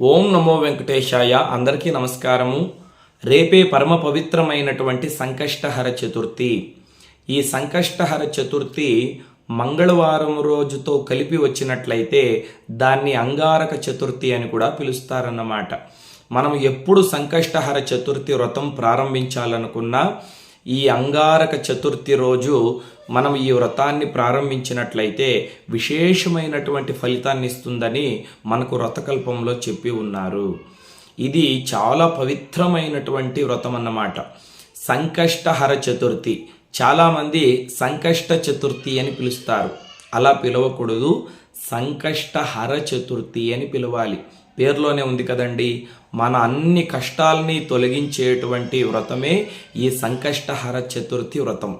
ఓం నమో వెంకటేశాయ. అందరికీ నమస్కారము. రేపే పరమ పవిత్రమైనటువంటి సంకష్టహర చతుర్థి. ఈ సంకష్టహర చతుర్థి మంగళవారం రోజుతో కలిపి వచ్చినట్లయితే దాన్ని అంగారక చతుర్థి అని కూడా పిలుస్తారన్నమాట. మనం ఎప్పుడు సంకష్టహర చతుర్థి వ్రతం ప్రారంభించాలనుకున్నా ఈ అంగారక చతుర్థి రోజు మనం ఈ వ్రతాన్ని ప్రారంభించినట్లయితే విశేషమైనటువంటి ఫలితాన్ని ఇస్తుందని మనకు వ్రతకల్పంలో చెప్పి ఉన్నారు. ఇది చాలా పవిత్రమైనటువంటి వ్రతం అన్నమాట. సంకష్టహర చతుర్థి. చాలామంది సంకష్ట చతుర్థి అని పిలుస్తారు. అలా పిలవకూడదు. సంకష్టహర చతుర్థి అని పిలవాలి. పేర్లోనే ఉంది కదండి. మన అన్ని కష్టాలని తొలగించేటువంటి వ్రతమే ఈ సంకష్టహర చతుర్థి వ్రతం.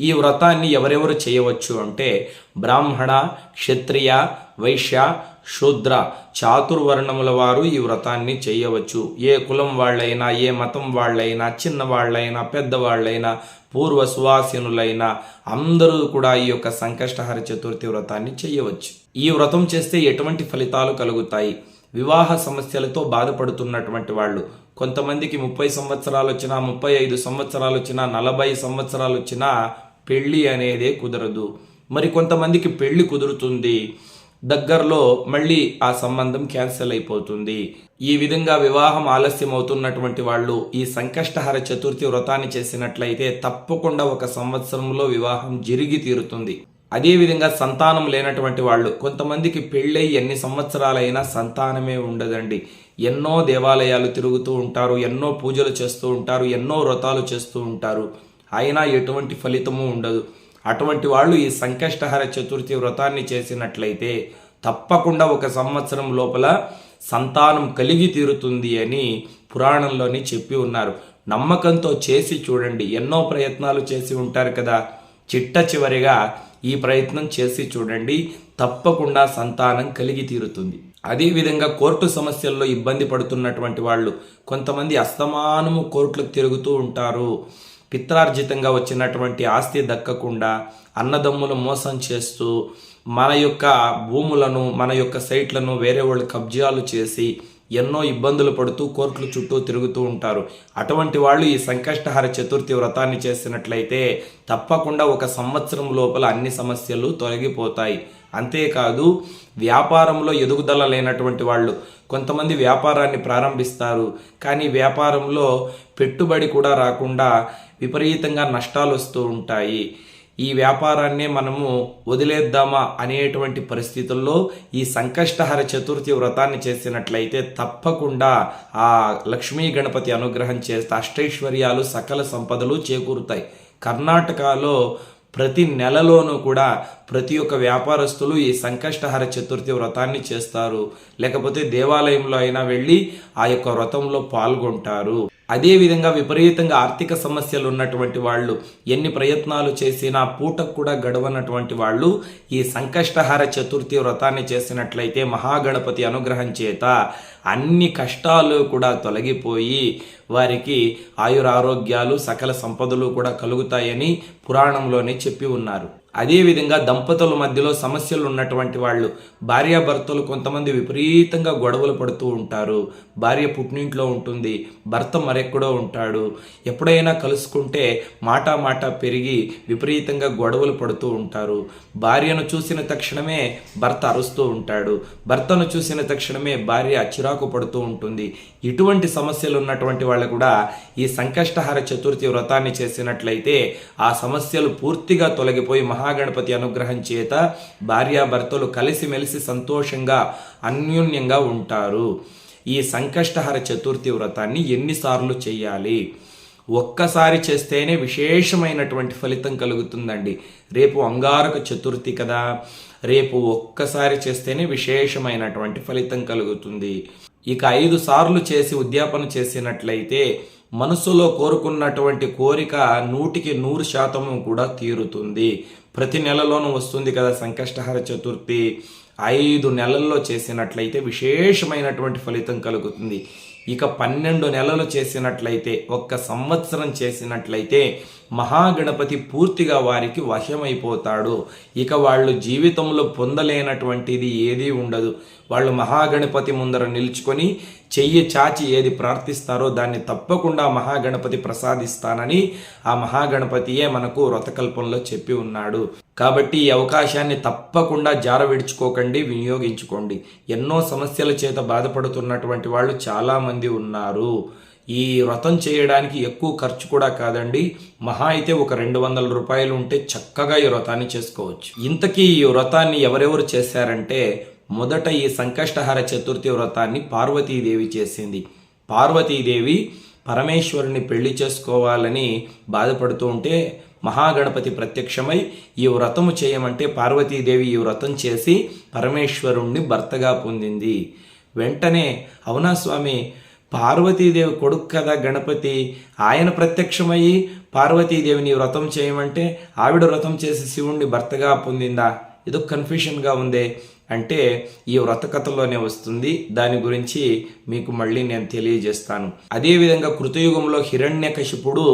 ఈ వ్రతాన్ని ఎవరెవరు చేయవచ్చు అంటే బ్రాహ్మణ క్షత్రియ వైశ్య శూద్ర చాతుర్వర్ణముల వారు ఈ వ్రతాన్ని చేయవచ్చు. ఏ కులం వాళ్ళైనా ఏ మతం వాళ్ళైనా చిన్న వాళ్ళైనా పెద్దవాళ్ళైనా పూర్వ సువాసినులైన అందరూ కూడా ఈ యొక్క సంకష్టహర చతుర్థి వ్రతాన్ని చేయవచ్చు. ఈ వ్రతం చేస్తే ఎటువంటి ఫలితాలు కలుగుతాయి? వివాహ సమస్యలతో బాధపడుతున్నటువంటి వాళ్ళు. కొంతమందికి ముప్పై సంవత్సరాలు వచ్చినా ముప్పై ఐదు సంవత్సరాలు వచ్చినా నలభై సంవత్సరాలు వచ్చినా పెళ్ళి అనేదే కుదరదు. మరి కొంతమందికి పెళ్ళి కుదురుతుంది. దగ్గరలో మళ్ళీ ఆ సంబంధం క్యాన్సిల్ అయిపోతుంది. ఈ విధంగా వివాహం ఆలస్యం అవుతున్నటువంటి వాళ్ళు ఈ సంకష్టహర చతుర్థి వ్రతాన్ని చేసినట్లయితే తప్పకుండా ఒక సంవత్సరంలో వివాహం జరిగి తీరుతుంది. అదేవిధంగా సంతానం లేనటువంటి వాళ్ళు కొంతమందికి పెళ్ళై ఎన్ని సంవత్సరాలైనా సంతానమే ఉండదండి. ఎన్నో దేవాలయాలు తిరుగుతూ ఉంటారు ఎన్నో పూజలు చేస్తూ ఉంటారు ఎన్నో వ్రతాలు చేస్తూ ఉంటారు. అయినా ఎటువంటి ఫలితము ఉండదు. అటువంటి వాళ్ళు ఈ సంకష్టహర చతుర్థి వ్రతాన్ని చేసినట్లయితే తప్పకుండా ఒక సంవత్సరం లోపల సంతానం కలిగి తీరుతుంది అని పురాణంలోని చెప్పి ఉన్నారు. నమ్మకంతో చేసి చూడండి. ఎన్నో ప్రయత్నాలు చేసి ఉంటారు కదా. చిట్ట చివరిగా ఈ ప్రయత్నం చేసి చూడండి తప్పకుండా సంతానం కలిగి తీరుతుంది. అదేవిధంగా కోర్టు సమస్యల్లో ఇబ్బంది పడుతున్నటువంటి వాళ్ళు కొంతమంది అస్తమానము కోర్టులకు తిరుగుతూ ఉంటారు. పిత్రార్జితంగా వచ్చినటువంటి ఆస్తి దక్కకుండా అన్నదమ్ములు మోసం చేస్తూ మన యొక్క భూములను మన యొక్క సైట్లను వేరే వాళ్ళు కబ్జాలు చేసి ఎన్నో ఇబ్బందులు పడుతూ కోర్టుల చుట్టూ తిరుగుతూ ఉంటారు. అటువంటి వాళ్ళు ఈ సంకష్టహర చతుర్థి వ్రతాన్ని చేసినట్లయితే తప్పకుండా ఒక సంవత్సరం లోపల అన్ని సమస్యలు తొలగిపోతాయి. అంతేకాదు వ్యాపారంలో ఎదుగుదల లేనటువంటి వాళ్ళు కొంతమంది వ్యాపారాన్ని ప్రారంభిస్తారు. కానీ వ్యాపారంలో పెట్టుబడి కూడా రాకుండా విపరీతంగా నష్టాలు వస్తూ ఉంటాయి. ఈ వ్యాపారాన్నే మనము వదిలేద్దామా అనేటువంటి పరిస్థితుల్లో ఈ సంకష్టహర చతుర్థి వ్రతాన్ని చేసినట్లయితే తప్పకుండా ఆ లక్ష్మీ గణపతి అనుగ్రహం చేస్తే అష్టైశ్వర్యాలు సకల సంపదలు చేకూరుతాయి. కర్ణాటకలో ప్రతి నెలలోనూ కూడా ప్రతి ఒక్క వ్యాపారస్తులు ఈ సంకష్టహర చతుర్థి వ్రతాన్ని చేస్తారు. లేకపోతే దేవాలయంలో అయినా వెళ్ళి ఆ యొక్క వ్రతంలో పాల్గొంటారు. అదేవిధంగా విపరీతంగా ఆర్థిక సమస్యలు ఉన్నటువంటి వాళ్ళు ఎన్ని ప్రయత్నాలు చేసినా పూటకు కూడా గడవనటువంటి వాళ్ళు ఈ సంకష్టహార చతుర్థి వ్రతాన్ని చేసినట్లయితే మహాగణపతి అనుగ్రహం చేత అన్ని కష్టాలు కూడా తొలగిపోయి వారికి ఆయురారోగ్యాలు సకల సంపదలు కూడా కలుగుతాయని పురాణంలోనే చెప్పి ఉన్నారు. అదేవిధంగా దంపతుల మధ్యలో సమస్యలు ఉన్నటువంటి వాళ్ళు భార్యాభర్తలు కొంతమంది విపరీతంగా గొడవలు పడుతూ ఉంటారు. భార్య పుట్టినింట్లో ఉంటుంది భర్త మరెక్కడో ఉంటాడు. ఎప్పుడైనా కలుసుకుంటే మాటా మాట పెరిగి విపరీతంగా గొడవలు పడుతూ ఉంటారు. భార్యను చూసిన తక్షణమే భర్త అరుస్తూ ఉంటాడు. భర్తను చూసిన తక్షణమే భార్య చికాకు పడుతూ ఉంటుంది. ఇటువంటి సమస్యలు ఉన్నటువంటి వాళ్ళు కూడా ఈ సంకష్టహర చతుర్థి వ్రతాన్ని చేసినట్లయితే ఆ సమస్యలు పూర్తిగా తొలగిపోయి మహాగణపతి అనుగ్రహం చేత భార్యాభర్తలు కలిసిమెలిసి సంతోషంగా అన్యోన్యంగా ఉంటారు. ఈ సంకష్టహర చతుర్థి వ్రతాన్ని ఎన్నిసార్లు చేయాలి? ఒక్కసారి చేస్తేనే విశేషమైనటువంటి ఫలితం కలుగుతుందండి. రేపు అంగారక చతుర్థి కదా. రేపు ఒక్కసారి చేస్తేనే విశేషమైనటువంటి ఫలితం కలుగుతుంది. ఇక ఐదు సార్లు చేసి ఉద్యాపన చేసినట్లయితే మనసులో కోరుకున్నటువంటి కోరిక నూటికి నూరు శాతము కూడా తీరుతుంది. ప్రతి నెలలోనూ వస్తుంది కదా సంకష్టహర చతుర్థి. ఐదు నెలల్లో చేసినట్లయితే విశేషమైనటువంటి ఫలితం కలుగుతుంది. ఇక పన్నెండు నెలలు చేసినట్లయితే ఒక్క సంవత్సరం చేసినట్లయితే మహాగణపతి పూర్తిగా వారికి వశమైపోతాడు. ఇక వాళ్ళు జీవితంలో పొందలేనటువంటిది ఏదీ ఉండదు. వాళ్ళు మహాగణపతి ముందర నిలుచుకొని చెయ్యి చాచి ఏది ప్రార్థిస్తారో దాన్ని తప్పకుండా మహాగణపతి ప్రసాదిస్తానని ఆ మహాగణపతియే మనకు వ్రతకల్పంలో చెప్పి ఉన్నాడు. కాబట్టి ఈ అవకాశాన్ని తప్పకుండా జార విడుచుకోకండి వినియోగించుకోండి. ఎన్నో సమస్యల చేత బాధపడుతున్నటువంటి వాళ్ళు చాలామంది ఉన్నారు. ఈ వ్రతం చేయడానికి ఎక్కువ ఖర్చు కూడా కాదండి. మహా అయితే ఒక రెండు వందల రూపాయలు ఉంటే చక్కగా ఈ వ్రతాన్ని చేసుకోవచ్చు. ఇంతకీ ఈ వ్రతాన్ని ఎవరెవరు చేశారంటే మొదట ఈ సంకష్టహర చతుర్థి వ్రతాన్ని పార్వతీదేవి చేసింది. పార్వతీదేవి పరమేశ్వరుని పెళ్ళి చేసుకోవాలని బాధపడుతూ ఉంటే మహాగణపతి ప్రత్యక్షమై ఈ వ్రతము చేయమంటే పార్వతీదేవి ఈ వ్రతం చేసి పరమేశ్వరుణ్ణి భర్తగా పొందింది. వెంటనే అవునా స్వామి? పార్వతీదేవి కొడుకు కదా గణపతి. ఆయన ప్రత్యక్షమయ్యి పార్వతీదేవిని వ్రతం చేయమంటే ఆవిడ వ్రతం చేసి శివుణ్ణి భర్తగా పొందిందా? ఏదో కన్ఫ్యూషన్గా ఉందే. అంటే ఈ వ్రత కథలోనే వస్తుంది. దాని గురించి మీకు మళ్ళీ నేను తెలియజేస్తాను. అదేవిధంగా కృతయుగంలో హిరణ్యకశిపుడు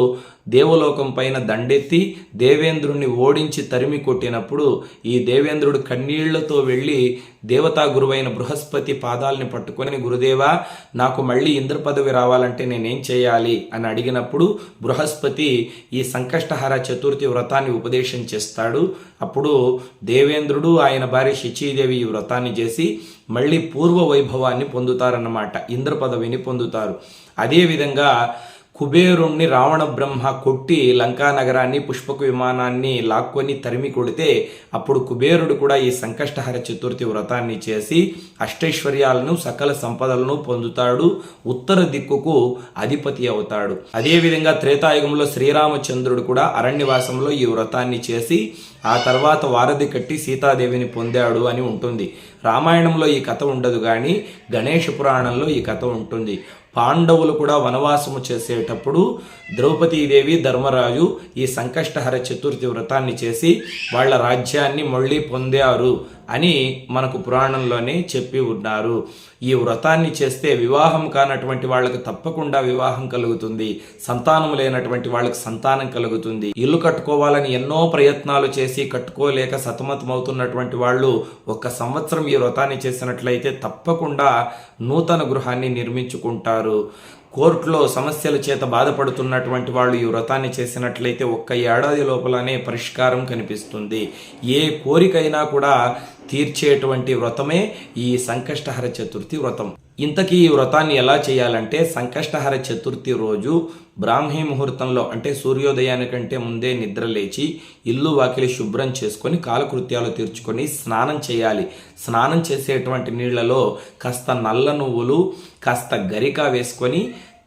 దేవలోకం పైన దండెత్తి దేవేంద్రుణ్ణి ఓడించి తరిమి కొట్టినప్పుడు ఈ దేవేంద్రుడు కన్నీళ్ళతో వెళ్ళి దేవతా గురువైన బృహస్పతి పాదాలని పట్టుకొని గురుదేవా నాకు మళ్ళీ ఇంద్ర పదవి రావాలంటే నేనేం చేయాలి? అని అడిగినప్పుడు బృహస్పతి ఈ సంకష్టహార చతుర్థి వ్రతాన్ని ఉపదేశం చేస్తాడు. అప్పుడు దేవేంద్రుడు ఆయన భార్య శచీదేవి ఈ వ్రతాన్ని చేసి మళ్ళీ పూర్వ వైభవాన్ని పొందుతారన్నమాట. ఇంద్ర పదవిని పొందుతారు. అదేవిధంగా కుబేరుణ్ణి రావణ బ్రహ్మ కొట్టి లంకా నగరాన్ని పుష్పక విమానాన్ని లాక్కొని తరిమి కొడితే అప్పుడు కుబేరుడు కూడా ఈ సంకష్టహర చతుర్థి వ్రతాన్ని చేసి అష్టైశ్వర్యాలను సకల సంపదలను పొందుతాడు. ఉత్తర దిక్కుకు అధిపతి అవుతాడు. అదేవిధంగా త్రేతాయుగంలో శ్రీరామచంద్రుడు కూడా అరణ్యవాసంలో ఈ వ్రతాన్ని చేసి ఆ తర్వాత వారధి కట్టి సీతాదేవిని పొందాడు అని ఉంటుంది. రామాయణంలో ఈ కథ ఉండదు కానీ గణేష పురాణంలో ఈ కథ ఉంటుంది. పాండవులు కూడా వనవాసము చేసేటప్పుడు ద్రౌపదీదేవి ధర్మరాజు ఈ సంకష్టహర చతుర్థి వ్రతాన్ని చేసి వాళ్ళ రాజ్యాన్ని మళ్ళీ పొందారు. అని మనకు పురాణంలోనే చెప్పి ఉన్నారు. ఈ వ్రతాన్ని చేస్తే వివాహం కానటువంటి వాళ్ళకి తప్పకుండా వివాహం కలుగుతుంది. సంతానం లేనటువంటి వాళ్ళకి సంతానం కలుగుతుంది. ఇల్లు కట్టుకోవాలని ఎన్నో ప్రయత్నాలు చేసి కట్టుకోలేక సతమతమవుతున్నటువంటి వాళ్ళు ఒక సంవత్సరం ఈ వ్రతాన్ని చేసినట్లయితే తప్పకుండా నూతన గృహాన్ని నిర్మించుకుంటారు. కోర్టులో సమస్యల చేత బాధపడుతున్నటువంటి వాళ్ళు ఈ వ్రతాన్ని చేసినట్లయితే ఒక్క ఏడాది లోపలనే పరిష్కారం కనిపిస్తుంది. ఏ కోరికైనా కూడా తీర్చేటువంటి వ్రతమే ఈ సంకష్టహర చతుర్థి వ్రతం. ఇంతకీ ఈ వ్రతాన్ని ఎలా చేయాలంటే సంకష్టహర చతుర్థి రోజు బ్రాహ్మీ ముహూర్తంలో అంటే సూర్యోదయానికంటే ముందే నిద్ర లేచి ఇల్లు వాకిలి శుభ్రం చేసుకొని కాలకృత్యాలు తీర్చుకొని స్నానం చేయాలి. స్నానం చేసేటువంటి నీళ్ళలో కాస్త నల్ల నువ్వులు కాస్త గరిక వేసుకొని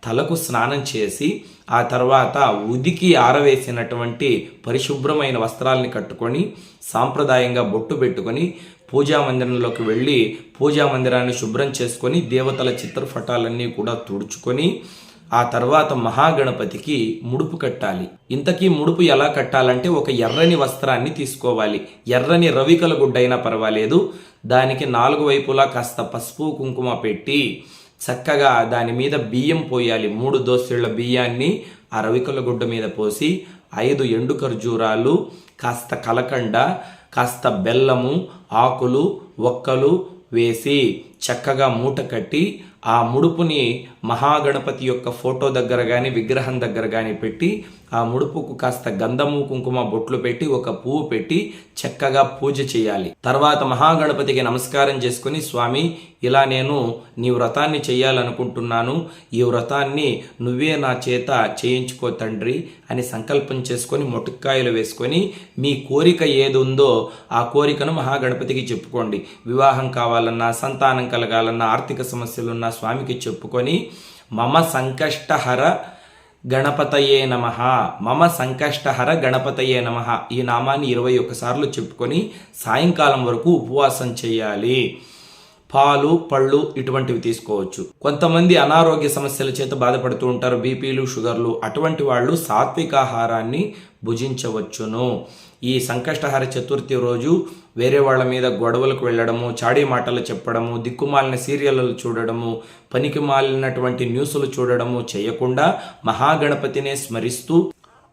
తలకు స్నానం చేసి ఆ తర్వాత ఉదికి ఆరవేసినటువంటి పరిశుభ్రమైన వస్త్రాలని కట్టుకొని సాంప్రదాయంగా బొట్టు పెట్టుకొని పూజా మందిరంలోకి వెళ్ళి పూజా మందిరాన్ని శుభ్రం చేసుకొని దేవతల చిత్రపటాలన్నీ కూడా తుడుచుకొని ఆ తర్వాత మహాగణపతికి ముడుపు కట్టాలి. ఇంతకీ ముడుపు ఎలా కట్టాలంటే ఒక ఎర్రని వస్త్రాన్ని తీసుకోవాలి. ఎర్రని రవికల గుడ్డైనా పర్వాలేదు. దానికి నాలుగు వైపులా కాస్త పసుపు కుంకుమ పెట్టి చక్కగా దాని మీద బియ్యం పోయాలి. మూడు దోసెళ్ళ బియ్యాన్ని ఆ రవికల గుడ్డ మీద పోసి ఐదు ఎండు ఖర్జూరాలు కాస్త కలకండ కాస్త బెల్లము ఆకులు ఒక్కలు వేసి చక్కగా మూట కట్టి ఆ ముడుపుని మహాగణపతి యొక్క ఫోటో దగ్గర కానీ విగ్రహం దగ్గర కానీ పెట్టి ఆ ముడుపుకు కాస్త గంధము కుంకుమ బొట్లు పెట్టి ఒక పువ్వు పెట్టి చక్కగా పూజ చేయాలి. తర్వాత మహాగణపతికి నమస్కారం చేసుకుని స్వామి ఇలా నేను నీ వ్రతాన్ని చేయాలనుకుంటున్నాను. ఈ వ్రతాన్ని నువ్వే నా చేత చేయించుకో తండ్రి అని సంకల్పం చేసుకొని మొటిక్కాయలు వేసుకొని మీ కోరిక ఏది ఉందో ఆ కోరికను మహాగణపతికి చెప్పుకోండి. వివాహం కావాలన్నా సంతానం కలగాలన్నా ఆర్థిక సమస్యలున్నా స్వామికి చెప్పుకొని మమ సంకష్టహర గణపతయే నమ. మమ సంకష్టహర గణపతయే నమ. ఈ నామాన్ని ఇరవై ఒక్కసార్లు చెప్పుకొని సాయంకాలం వరకు ఉపవాసం చేయాలి. పాలు పళ్ళు ఇటువంటివి తీసుకోవచ్చు. కొంతమంది అనారోగ్య సమస్యల చేత బాధపడుతూ ఉంటారు. బీపీలు షుగర్లు అటువంటి వాళ్ళు సాత్వికాహారాన్ని భుజించవచ్చును. ఈ సంకష్టహార చతుర్థి రోజు వేరే వాళ్ళ మీద గొడవలకు వెళ్ళడము చాడీ మాటలు చెప్పడము దిక్కుమాలిన సీరియళ్ళు చూడడము పనికి మాలినటువంటి న్యూస్లు చూడడము చేయకుండా మహాగణపతినే స్మరిస్తూ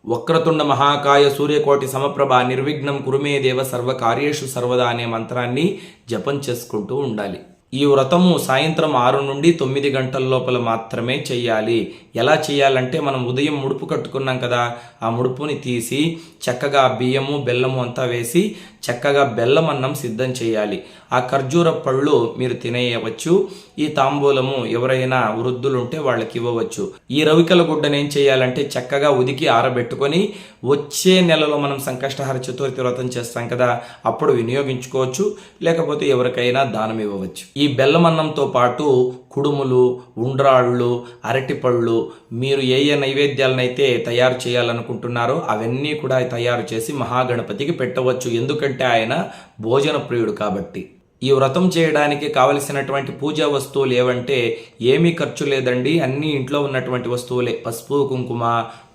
వక్రతుండ మహాకాయ సూర్యకోటి సమప్రభ నిర్విఘ్నం కురుమే దేవ సర్వకార్యేషు సర్వదా అనే మంత్రాన్ని జపం చేసుకుంటూ ఉండాలి. ఈ వ్రతము సాయంత్రం ఆరు నుండి తొమ్మిది గంటల లోపల మాత్రమే చేయాలి ఎలా చేయాలంటే మనం ఉదయం ముడుపు కట్టుకున్నాం కదా ఆ ముడుపుని తీసి చక్కగా బియ్యము బెల్లము అంతా వేసి చక్కగా బెల్లం అన్నం సిద్ధం చేయాలి ఆ ఖర్జూర పళ్ళు మీరు తినేయవచ్చు. ఈ తాంబూలము ఎవరైనా వృద్ధులు ఉంటే వాళ్ళకి ఇవ్వవచ్చు. ఈ రవికల గుడ్డను ఏం చేయాలంటే చక్కగా ఉదికి ఆరబెట్టుకొని వచ్చే నెలలో మనం సంకష్టహార చతుర్థి వ్రతం చేస్తాం కదా అప్పుడు వినియోగించుకోవచ్చు. లేకపోతే ఎవరికైనా దానం ఇవ్వవచ్చు. ఈ బెల్లమన్నంతో పాటు కుడుములు ఉండ్రాళ్ళు అరటిపళ్ళు మీరు ఏ ఏ నైవేద్యాలనైతే తయారు చేయాలనుకుంటున్నారో అవన్నీ కూడా తయారు చేసి మహాగణపతికి పెట్టవచ్చు. ఎందుకంటే ఆయన భోజన ప్రియుడు కాబట్టి. ఈ వ్రతం చేయడానికి కావలసినటువంటి పూజా వస్తువులు ఏవంటే ఏమీ ఖర్చు లేదండి. అన్ని ఇంట్లో ఉన్నటువంటి వస్తువులే. పసుపు కుంకుమ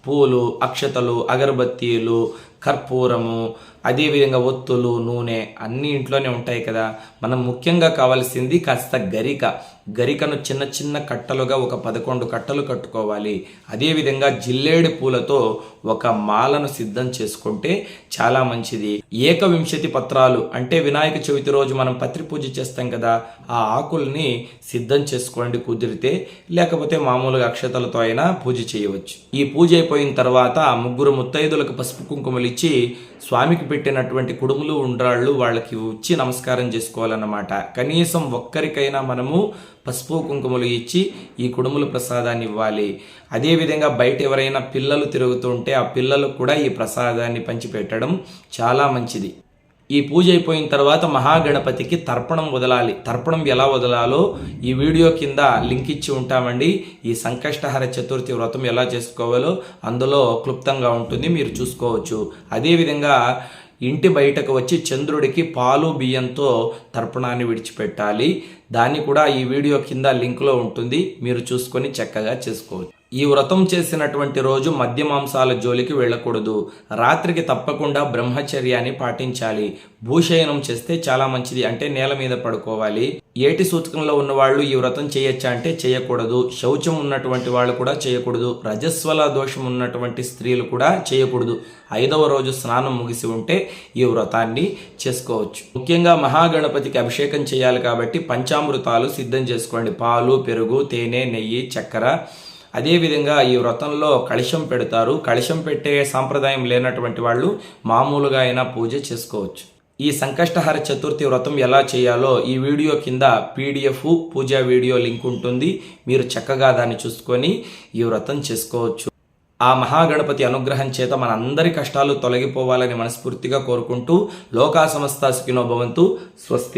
పూలు అక్షతలు అగరబత్తీలు కర్పూరము అదేవిధంగా ఒత్తులు నూనె అన్నీ ఇంట్లోనే ఉంటాయి కదా. మనం ముఖ్యంగా కావాల్సింది కాస్త గరిక. గరికను చిన్న చిన్న కట్టలుగా ఒక పదకొండు కట్టలు కట్టుకోవాలి. అదేవిధంగా జిల్లేడు పూలతో ఒక మాలను సిద్ధం చేసుకుంటే చాలా మంచిది. ఏకవింశతి పత్రాలు అంటే వినాయక చవితి రోజు మనం పత్రి పూజ చేస్తాం కదా ఆ ఆకుల్ని సిద్ధం చేసుకోండి కుదిరితే లేకపోతే మామూలుగా అక్షతలతో అయినా పూజ చేయవచ్చు. ఈ పూజ అయిపోయిన తర్వాత ముగ్గురు ముత్తైదులకు పసుపు కుంకుమలు ఇచ్చి స్వామికి పెట్టినటువంటి కుడుములు ఉండ్రాళ్ళు వాళ్ళకి వచ్చి నమస్కారం చేసుకోవాలన్నమాట. కనీసం ఒక్కరికైనా మనము పసుపు కుంకుమలు ఇచ్చి ఈ కుడుముల ప్రసాదాన్ని ఇవ్వాలి. అదేవిధంగా బయట ఎవరైనా పిల్లలు తిరుగుతుంటే ఆ పిల్లలకు కూడా ఈ ప్రసాదాన్ని పంచిపెట్టడం చాలా మంచిది. ఈ పూజ అయిపోయిన తర్వాత మహాగణపతికి తర్పణం వదలాలి. తర్పణం ఎలా వదలాలో ఈ వీడియో కింద లింక్ ఇచ్చి ఉంటామండి. ఈ సంకష్టహర చతుర్థి వ్రతం ఎలా చేసుకోవాలో అందులో క్లుప్తంగా ఉంటుంది. మీరు చూసుకోవచ్చు. అదేవిధంగా ఇంటి బయటకు వచ్చి చంద్రుడికి పాలు బియ్యంతో తర్పణాన్ని విడిచిపెట్టాలి. దాన్ని కూడా ఈ వీడియో కింద లింక్లో ఉంటుంది. మీరు చూసుకొని చక్కగా చేసుకోవచ్చు. ఈ వ్రతం చేసినటువంటి రోజు మద్యమాంసాల జోలికి వెళ్ళకూడదు. రాత్రికి తప్పకుండా బ్రహ్మచర్యాన్ని పాటించాలి. భూషయనం చేస్తే చాలా మంచిది. అంటే నేల మీద పడుకోవాలి. ఏటి సూచకంలో ఉన్న వాళ్ళు ఈ వ్రతం చేయొచ్చా అంటే చేయకూడదు. శౌచం ఉన్నటువంటి వాళ్ళు కూడా చేయకూడదు. రజస్వల దోషం ఉన్నటువంటి స్త్రీలు కూడా చేయకూడదు. ఐదవ రోజు స్నానం ముగిసి ఉంటే ఈ వ్రతాన్ని చేసుకోవచ్చు. ముఖ్యంగా మహాగణపతికి అభిషేకం చేయాలి కాబట్టి పంచామృతాలు సిద్ధం చేసుకోండి. పాలు పెరుగు తేనె నెయ్యి చక్కెర అదేవిధంగా ఈ వ్రతంలో కళిషం పెడతారు. కళిశం పెట్టే సాంప్రదాయం లేనటువంటి వాళ్ళు మామూలుగా అయినా పూజ చేసుకోవచ్చు. ఈ సంకష్టహార చతుర్థి వ్రతం ఎలా చేయాలో ఈ వీడియో కింద పీడిఎఫ్ పూజా వీడియో లింక్ ఉంటుంది. మీరు చక్కగా దాన్ని చూసుకొని ఈ వ్రతం చేసుకోవచ్చు. ఆ మహాగణపతి అనుగ్రహం చేత మన అందరి కష్టాలు తొలగిపోవాలని మనస్ఫూర్తిగా కోరుకుంటూ లోకా సమస్త సుఖినో భవంతు. స్వస్తి.